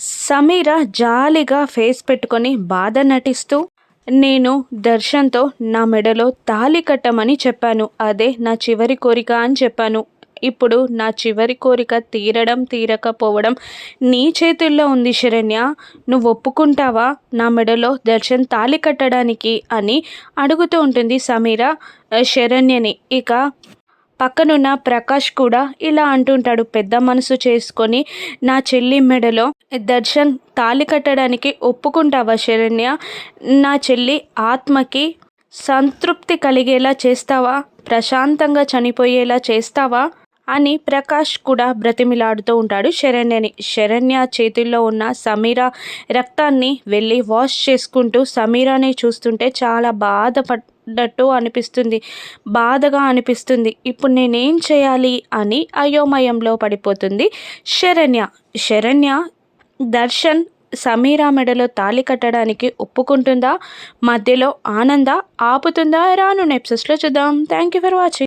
సమీర జాలిగా ఫేస్ పెట్టుకొని బాధ నటిస్తూ నేను దర్శన్తో నా మెడలో తాళి కట్టమని చెప్పాను. అదే నా చివరి కోరిక అని చెప్పాను. ఇప్పుడు నా చివరి కోరిక తీరడం తీరకపోవడం నీ చేతుల్లో ఉంది శరణ్య. నువ్వు ఒప్పుకుంటావా? నా మెడలో దర్శన్ తాళి కట్టడానికి అని అడుగుతూ ఉంటుంది సమీర శరణ్యని. ఇక పక్కనున్న ప్రకాష్ కూడా ఇలా అంటుంటాడు పెద్ద మనసు చేసుకొని నా చెల్లి మెడలో దర్శన్ తాళి కట్టడానికి ఒప్పుకుంటావా శరణ్య? నా చెల్లి ఆత్మకి సంతృప్తి కలిగేలా చేస్తావా? ప్రశాంతంగా చనిపోయేలా చేస్తావా? అని ప్రకాష్ కూడా బ్రతిమిలాడుతూ ఉంటాడు శరణ్యని. శరణ్య చేతుల్లో ఉన్న సమీర రక్తాన్ని వెళ్ళి వాష్ చేసుకుంటూ సమీరాని చూస్తుంటే చాలా పడ్డట్టు అనిపిస్తుంది. బాధగా అనిపిస్తుంది. ఇప్పుడు నేనేం చేయాలి అని అయోమయంలో పడిపోతుంది శరణ్య. శరణ్య దర్శన్ సమీరా మెడలో తాళి కట్టడానికి ఒప్పుకుంటుందా? మధ్యలో ఆనంద ఆపుతుందా? రాను నెప్సెస్లో చూద్దాం. Thank you for watching